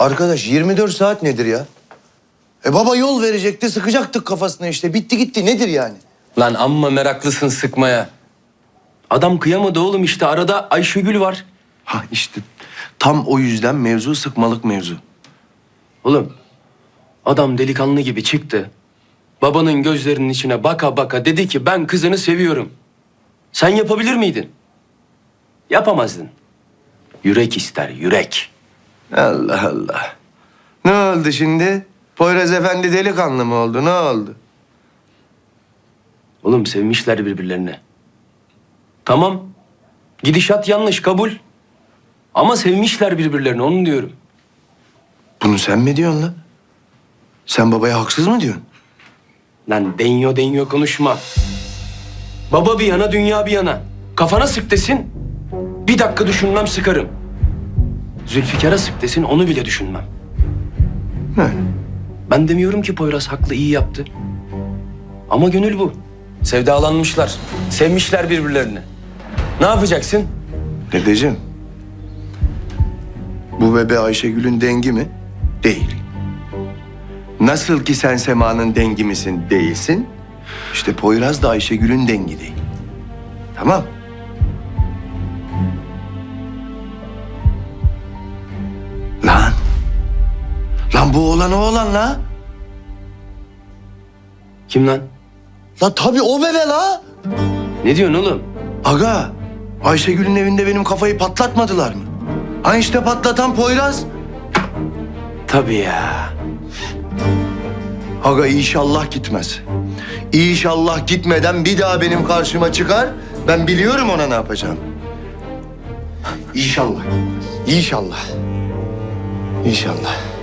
Arkadaş 24 saat nedir ya? E baba yol verecekti sıkacaktık kafasına işte. Bitti gitti nedir yani? Lan amma meraklısın sıkmaya. Adam kıyamadı oğlum işte arada Ayşegül var. Ha işte tam o yüzden mevzu sıkmalık mevzu. Oğlum adam delikanlı gibi çıktı. Babanın gözlerinin içine baka baka dedi ki ben kızını seviyorum. Sen yapabilir miydin? Yapamazdın. Yürek ister yürek. Allah Allah. Ne oldu şimdi? Poyraz Efendi delikanlı mı oldu? Ne oldu? Oğlum sevmişler birbirlerini. Tamam. Gidişat yanlış kabul. Ama sevmişler birbirlerini onu diyorum. Bunu sen mi diyorsun lan? Sen babaya haksız mı diyorsun? Lan denyo denyo konuşma. Baba bir yana dünya bir yana. Kafana sık desin. Bir dakika düşünmem sıkarım. Zülfikar'a sık desin onu bile düşünmem. He. Ben demiyorum ki Poyraz haklı iyi yaptı. Ama gönül bu. Sevdalanmışlar. Sevmişler birbirlerini. Ne yapacaksın? Dedeciğim. Bu bebe Ayşegül'ün dengi mi? Değil. Nasıl ki sen Sema'nın dengi misin? Değilsin. İşte Poyraz da Ayşegül'ün dengi değil. Tamam. Lan bu oğlan o oğlan la. Kim lan? La tabii o bebe la. Ne diyorsun oğlum? Aga, Ayşegül'ün evinde benim kafayı patlatmadılar mı? Ha işte patlatan Poyraz. Tabii ya. Aga inşallah gitmez. İnşallah gitmeden bir daha benim karşıma çıkar. Ben biliyorum ona ne yapacağım. İnşallah. İnşallah. İnşallah.